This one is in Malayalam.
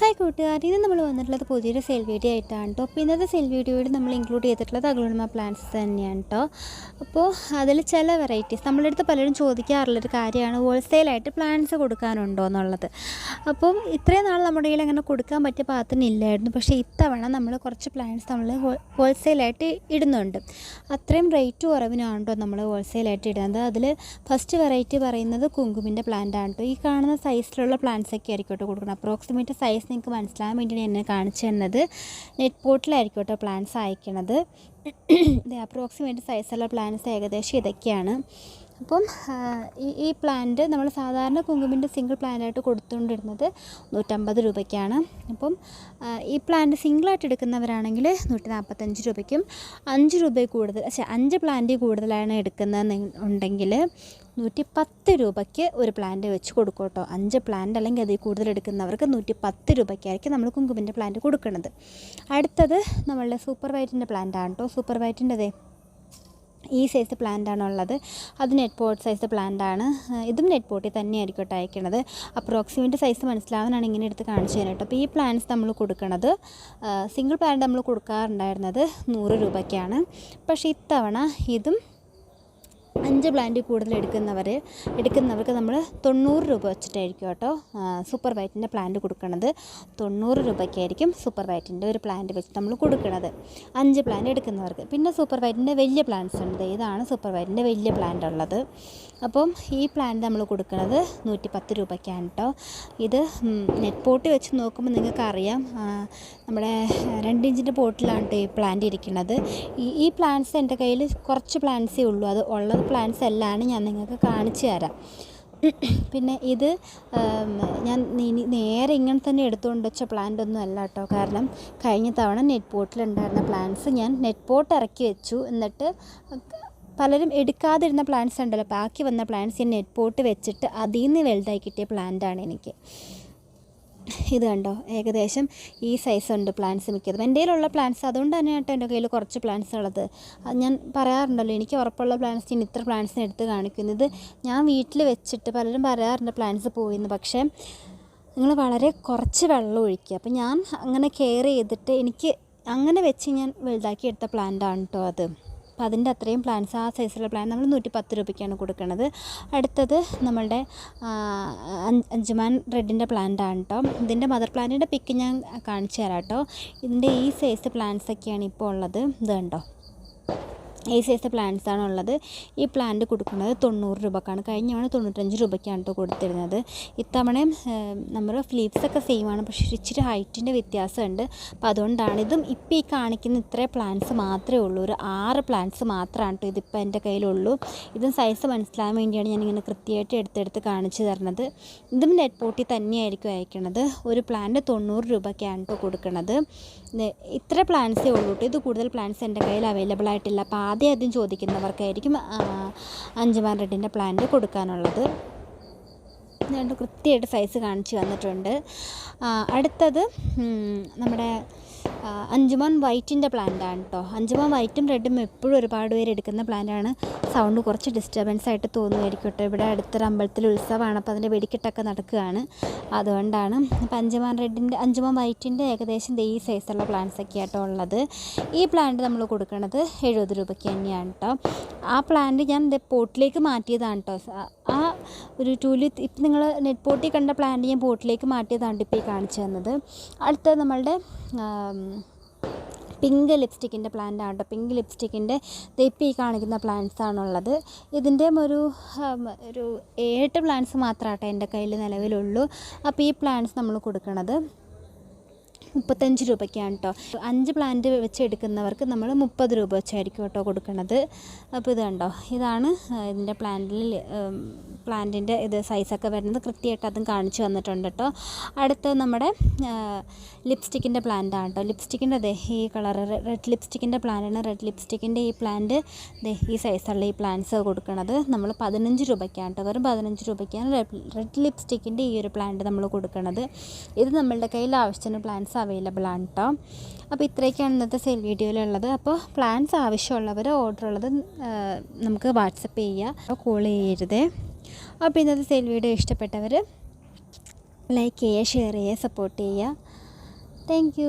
ഹായ് കൂട്ടുകാർ ഇന്ന് നമ്മൾ വന്നിട്ടുള്ളത് പുതിയൊരു സെൽ വീഡിയോ ആയിട്ടാണ് കേട്ടോ അപ്പോൾ ഇന്നത്തെ സെൽ വീഡിയോയിൽ നമ്മൾ ഇൻക്ലൂഡ് ചെയ്തിട്ടുള്ളത് അഗ്ലോണിമ പ്ലാന്റ്സ് തന്നെയാണ് കേട്ടോ അപ്പോൾ അതിൽ ചില വെറൈറ്റീസ് നമ്മളുടെ അടുത്ത് പലരും ചോദിക്കാറുള്ളൊരു കാര്യമാണ് ഹോൾസെയിലായിട്ട് പ്ലാന്റ്സ് കൊടുക്കാനുണ്ടോ എന്നുള്ളത്. അപ്പം ഇത്രയും നാൾ നമ്മുടെ കയ്യിൽ അങ്ങനെ കൊടുക്കാൻ പറ്റിയ പാത്തിന് ഇല്ലായിരുന്നു. പക്ഷേ ഇത്തവണ നമ്മൾ കുറച്ച് പ്ലാന്റ്സ് നമ്മൾ ഹോൾസെയിലായിട്ട് ഇടുന്നുണ്ട്. അത്രയും റേറ്റ് കുറവിനാണ് നമ്മൾ ഹോൾസെയിലായിട്ട് ഇടുന്നത്. അതിൽ ഫസ്റ്റ് വെറൈറ്റി പറയുന്നത് കുങ്കുമിന്റെ പ്ലാന്റ് ആണ് കേട്ടോ ഈ കാണുന്ന സൈസിലുള്ള പ്ലാന്റ്സ് ഒക്കെ ആയിരിക്കും കേട്ടോ കൊടുക്കുന്നത്. അപ്രോക്സിമേറ്റ് സൈസ് നിങ്ങൾക്ക് മനസ്സിലാകാൻ വേണ്ടിയാണ് എന്നെ കാണിച്ചു തന്നത്. നെറ്റ് പോട്ടിലായിരിക്കും കേട്ടോ പ്ലാന്റ്സ് അയക്കണത്. അപ്രോക്സിമേറ്റ് സൈസുള്ള പ്ലാന്റ്സ് ഏകദേശം ഇതൊക്കെയാണ്. അപ്പം ഈ പ്ലാന്റ് നമ്മൾ സാധാരണ കുങ്കുമിന്റെ സിംഗിൾ പ്ലാന്റായിട്ട് കൊടുത്തുകൊണ്ടിരുന്നത് നൂറ്റമ്പത് രൂപയ്ക്കാണ്. അപ്പം ഈ പ്ലാന്റ് സിംഗിളായിട്ട് എടുക്കുന്നവരാണെങ്കിൽ നൂറ്റി നാൽപ്പത്തഞ്ച് രൂപയ്ക്കും അഞ്ച് രൂപയിൽ കൂടുതൽ പക്ഷേ അഞ്ച് പ്ലാന്റ് കൂടുതലാണ് എടുക്കുന്നത് ഉണ്ടെങ്കിൽ നൂറ്റി പത്ത് രൂപയ്ക്ക് ഒരു പ്ലാന്റ് വെച്ച് കൊടുക്കും കേട്ടോ. അഞ്ച് പ്ലാന്റ് അല്ലെങ്കിൽ അതിൽ കൂടുതൽ എടുക്കുന്നവർക്ക് നൂറ്റി പത്ത് രൂപയ്ക്കായിരിക്കും നമ്മൾ കുങ്കുമിന്റെ പ്ലാന്റ് കൊടുക്കുന്നത്. അടുത്തത് നമ്മളുടെ സൂപ്പർ വൈറ്റിന്റെ പ്ലാന്റ് ആണ് കേട്ടോ. സൂപ്പർ വൈറ്റിന്റെതേ ഈ സൈസ് പ്ലാന്റ് ഉള്ളത് അത് നെറ്റ് പോട്ട് സൈസ് പ്ലാന്റ് ആണ്. ഇതും നെറ്റ് പോട്ടിൽ തന്നെയായിരിക്കും കേട്ടോ അയക്കണത്. അപ്രോക്സിമേറ്റ് സൈസ് മനസ്സിലാവാനാണ് ഇങ്ങനെ എടുത്ത് കാണിച്ചു തരാം കേട്ടോ. അപ്പോൾ ഈ പ്ലാന്റ്സ് നമ്മൾ കൊടുക്കണത് സിംഗിൾ പ്ലാന്റ് നമ്മൾ കൊടുക്കാറുണ്ടായിരുന്നത് നൂറ് രൂപയ്ക്കാണ്. പക്ഷേ ഇത്തവണ ഇതും അഞ്ച് പ്ലാന്റ് കൂടുതൽ എടുക്കുന്നവർ എടുക്കുന്നവർക്ക് നമ്മൾ തൊണ്ണൂറ് രൂപ വെച്ചിട്ടായിരിക്കും കേട്ടോ സൂപ്പർ വൈറ്റിന്റെ പ്ലാന്റ് കൊടുക്കുന്നത് തൊണ്ണൂറ് രൂപയ്ക്കായിരിക്കും സൂപ്പർ വൈറ്റിന്റെ ഒരു പ്ലാന്റ് വെച്ച് നമ്മൾ കൊടുക്കുന്നത് അഞ്ച് പ്ലാന്റ് എടുക്കുന്നവർക്ക്. പിന്നെ സൂപ്പർ വൈറ്റിന്റെ വലിയ പ്ലാന്റ്സ് ഉണ്ട്. ഇതാണ് സൂപ്പർ വൈറ്റിന്റെ വലിയ പ്ലാന്റ് ഉള്ളത്. അപ്പം ഈ പ്ലാന്റ് നമ്മൾ കൊടുക്കുന്നത് നൂറ്റി പത്ത് രൂപയ്ക്കാണ് കേട്ടോ ഇത് നെറ്റ് പോട്ട് വെച്ച് നോക്കുമ്പോൾ നിങ്ങൾക്ക് അറിയാം നമ്മുടെ രണ്ട് ഇഞ്ചിന്റെ പോട്ടിലാണ് കേട്ടോ ഈ പ്ലാന്റ് ഇരിക്കുന്നത് ഈ ഈ പ്ലാന്റ്സ് എന്റെ കയ്യിൽ കുറച്ച് പ്ലാന്റ്സേ ഉള്ളൂ. അത് ഉള്ളത് പ്ലാന്റ്സ് എല്ലാം ഞാൻ നിങ്ങൾക്ക് കാണിച്ചു തരാം. പിന്നെ ഇത് ഞാൻ നേരെ ഇങ്ങനെ തന്നെ എടുത്തുകൊണ്ട് വെച്ച പ്ലാന്റ് ഒന്നും അല്ല കേട്ടോ കാരണം കഴിഞ്ഞ തവണ നെറ്റ് പോട്ടിലുണ്ടായിരുന്ന പ്ലാന്റ്സ് ഞാൻ നെറ്റ് പോട്ട് ഇറക്കി വെച്ചു. എന്നിട്ട് പലരും എടുക്കാതിരുന്ന പ്ലാന്റ്സ് ഉണ്ടല്ലോ. ബാക്കി വന്ന പ്ലാന്റ്സ് ഈ നെറ്റ് പോട്ട് വെച്ചിട്ട് അതിൽ നിന്ന് വലുതായി കിട്ടിയ പ്ലാന്റാണ് എനിക്ക്. ഇത് കണ്ടോ? ഏകദേശം ഈ സൈസ് ഉണ്ട് പ്ലാന്റ്സ് മിക്കതും. എന്റെ കയ്യിലുള്ള പ്ലാന്റ്സ് അതുകൊണ്ട് തന്നെ കേട്ടോ എന്റെ കയ്യിൽ കുറച്ച് പ്ലാന്റ്സ് ഉള്ളത്. അത് ഞാൻ പറയാറുണ്ടല്ലോ എനിക്ക് ഉറപ്പുള്ള പ്ലാന്റ്സ് ഞാൻ ഇത്ര പ്ലാന്റ്സിന് എടുത്ത് കാണിക്കുന്നത് ഞാൻ വീട്ടിൽ വെച്ചിട്ട് പലരും പറയാറുണ്ട് പ്ലാന്റ്സ് പോയിന്ന്. പക്ഷേ നിങ്ങൾ വളരെ കുറച്ച് വെള്ളം ഒഴിക്കുക. അപ്പം ഞാൻ അങ്ങനെ കെയർ ചെയ്തിട്ട് എനിക്ക് അങ്ങനെ വെച്ച് ഞാൻ വലുതാക്കി എടുത്ത പ്ലാന്റാണ് കേട്ടോ അത്. അപ്പോൾ അതിന്റെ അത്രയും പ്ലാൻസ് ആ സൈസുള്ള പ്ലാൻ നമ്മൾ നൂറ്റി പത്ത് രൂപയ്ക്കാണ് കൊടുക്കുന്നത് അടുത്തത് നമ്മളുടെ അഞ്ചുമാൻ റെഡിന്റെ ആണ് കേട്ടോ ഇതിന്റെ മദർ പ്ലാന്റിന്റെ പിക്ക് ഞാൻ കാണിച്ചു തരാം കേട്ടോ ഇതിന്റെ ഈ സൈസ് പ്ലാന്റ്സൊക്കെയാണ് ഇപ്പോൾ ഉള്ളത്. ഇത് കണ്ടോ? ഈ സൈസ് പ്ലാന്റ്സ് ആണ് ഉള്ളത് ഈ പ്ലാന്റ് കൊടുക്കുന്നത് തൊണ്ണൂറ് രൂപക്കാണ്. കഴിഞ്ഞ തവണ തൊണ്ണൂറ്റഞ്ച് രൂപയ്ക്കാണ് കേട്ടോ കൊടുത്തിരുന്നത്. ഇത്തവണയും നമ്മുടെ ഫ്ലീപ്സൊക്കെ സെയിം ആണ്. പക്ഷേ ഇച്ചിരി ഹൈറ്റിന്റെ വ്യത്യാസമുണ്ട്. അപ്പോൾ അതുകൊണ്ടാണ് ഇതും ഇപ്പോൾ ഈ കാണിക്കുന്ന ഇത്രേ പ്ലാന്റ്സ് മാത്രമേ ഉള്ളൂ. ഒരു ആറ് പ്ലാന്റ്സ് മാത്രമാണ് കേട്ടോ ഇതിപ്പോൾ എന്റെ കയ്യിലുള്ളൂ. ഇതും സൈസ് മനസ്സിലാകാൻ വേണ്ടിയാണ് ഞാനിങ്ങനെ കൃത്യമായിട്ട് എടുത്തെടുത്ത് കാണിച്ചു തരുന്നത്. ഇതും നെറ്റ് പോട്ടി തന്നെയായിരിക്കും അയക്കണത്. ഒരു പ്ലാന്റ് തൊണ്ണൂറ് രൂപയ്ക്കാണ് കേട്ടോ കൊടുക്കുന്നത് ഇത് ഇത്ര പ്ലാന്റ്സേ ഉള്ളൂ കേട്ടോ ഇത് കൂടുതൽ പ്ലാന്റ്സ് എന്റെ കയ്യിൽ അവൈലബിൾ ആയിട്ടില്ല. അപ്പോൾ ആദ്യം ആദ്യം ചോദിക്കുന്നവർക്കായിരിക്കും അഞ്ചുമാൻ റെഡിന്റെ പ്ലാന്റ് കൊടുക്കാനുള്ളത്. രണ്ട് കൃത്യമായിട്ട് സൈസ് കാണിച്ച് തന്നിട്ടുണ്ട്. അടുത്തത് നമ്മുടെ അഞ്ചുമാൻ വൈറ്റിന്റെ പ്ലാന്റ് ആണ് കേട്ടോ അഞ്ചുമോൻ വൈറ്റും റെഡും എപ്പോഴും ഒരുപാട് പേര് എടുക്കുന്ന പ്ലാന്റ് ആണ് സൗണ്ട് കുറച്ച് ഡിസ്റ്റർബൻസ് ആയിട്ട് തോന്നുമായിരിക്കും കേട്ടോ ഇവിടെ അടുത്തൊരു അമ്പലത്തിൽ ഉത്സവമാണ്. അപ്പോൾ അതിന്റെ വെടിക്കെട്ടൊക്കെ നടക്കുകയാണ്. അതുകൊണ്ടാണ് അപ്പോൾ അഞ്ചുമോൻ റെഡിന്റെ അഞ്ചുമോൻ വൈറ്റിന്റെ ഏകദേശം ഈ സൈസുള്ള പ്ലാന്റ്സ് ഒക്കെ ആട്ടോ ഉള്ളത്. ഈ പ്ലാന്റ് നമ്മൾ കൊടുക്കുന്നത് എഴുപത് രൂപയ്ക്ക് തന്നെയാണ് കേട്ടോ ആ പ്ലാന്റ് ഞാൻ പോട്ടിലേക്ക് മാറ്റിയതാണ് കേട്ടോ ആ ഒരു ടൂലി ഇപ്പം നിങ്ങൾ നെറ്റ് പോട്ടിൽ കണ്ട പ്ലാന്റ് ഞാൻ പോട്ടിലേക്ക് മാറ്റിയതാണ് ഇപ്പോൾ ഈ കാണിച്ചു തന്നത്. അടുത്തത് നമ്മളുടെ പിങ്ക് ലിപ്സ്റ്റിക്കിന്റെ പ്ലാന്റ് ആണ് കേട്ടോ. പിങ്ക് ലിപ്സ്റ്റിക്കിന്റെ തെപ്പി കാണിക്കുന്ന പ്ലാന്റ്സ് ആണുള്ളത്. ഇതിന്റെയും ഒരു ഒരു ഏട്ട് പ്ലാന്റ്സ് മാത്രമാട്ടോ എന്റെ കയ്യിൽ നിലവിലുള്ളൂ. അപ്പോൾ ഈ പ്ലാന്റ്സ് നമ്മൾ കൊടുക്കണത്. മുപ്പത്തഞ്ച് രൂപയ്ക്കാണ് കേട്ടോ. അഞ്ച് പ്ലാന്റ് വെച്ച് എടുക്കുന്നവർക്ക് നമ്മൾ മുപ്പത് രൂപ വെച്ചായിരിക്കും കേട്ടോ കൊടുക്കുന്നത് അപ്പോൾ ഇത് കണ്ടോ? ഇതാണ് ഇതിന്റെ പ്ലാന്റിൽ പ്ലാന്റിന്റെ ഇത് സൈസൊക്കെ വരുന്നത്. കൃത്യമായിട്ട് അതും കാണിച്ചു തന്നിട്ടുണ്ട് കേട്ടോ. അടുത്ത നമ്മുടെ ലിപ്സ്റ്റിക്കിന്റെ പ്ലാന്റ് ആണ് കേട്ടോ. ലിപ്സ്റ്റിക്കിന്റെ അതെ ഈ കളർ റെഡ് ലിപ്സ്റ്റിക്കിന്റെ പ്ലാന്റാണ് റെഡ് ലിപ്സ്റ്റിക്കിന്റെ ഈ പ്ലാന്റ് ദേ ഈ സൈസുള്ള ഈ പ്ലാന്റ്സ് കൊടുക്കുന്നത് നമ്മൾ പതിനഞ്ച് രൂപയ്ക്കാണ് കേട്ടോ. വെറും പതിനഞ്ച് രൂപയ്ക്കാണ് റെഡ് ലിപ്സ്റ്റിക്കിന്റെ ഈ ഒരു പ്ലാന്റ് നമ്മൾ കൊടുക്കുന്നത് ഇത് നമ്മളുടെ കയ്യിൽ ആവശ്യത്തിന് പ്ലാന്റ്സ് അവൈലബിൾ ആണ് കേട്ടോ അപ്പോൾ ഇത്രയൊക്കെയാണ് ഇന്നത്തെ സെയിൽ വീഡിയോയിലുള്ളത് അപ്പോൾ പ്ലാൻസ് ആവശ്യമുള്ളവർ ഓർഡർ ഉള്ളത് നമുക്ക് വാട്സപ്പ് ചെയ്യുക കോൾ ചെയ്യരുത്. അപ്പോൾ ഇന്നത്തെ സെൽ വീഡിയോ ഇഷ്ടപ്പെട്ടവർ ലൈക്ക് ചെയ്യുക ഷെയർ ചെയ്യുക സപ്പോർട്ട് ചെയ്യുക. താങ്ക്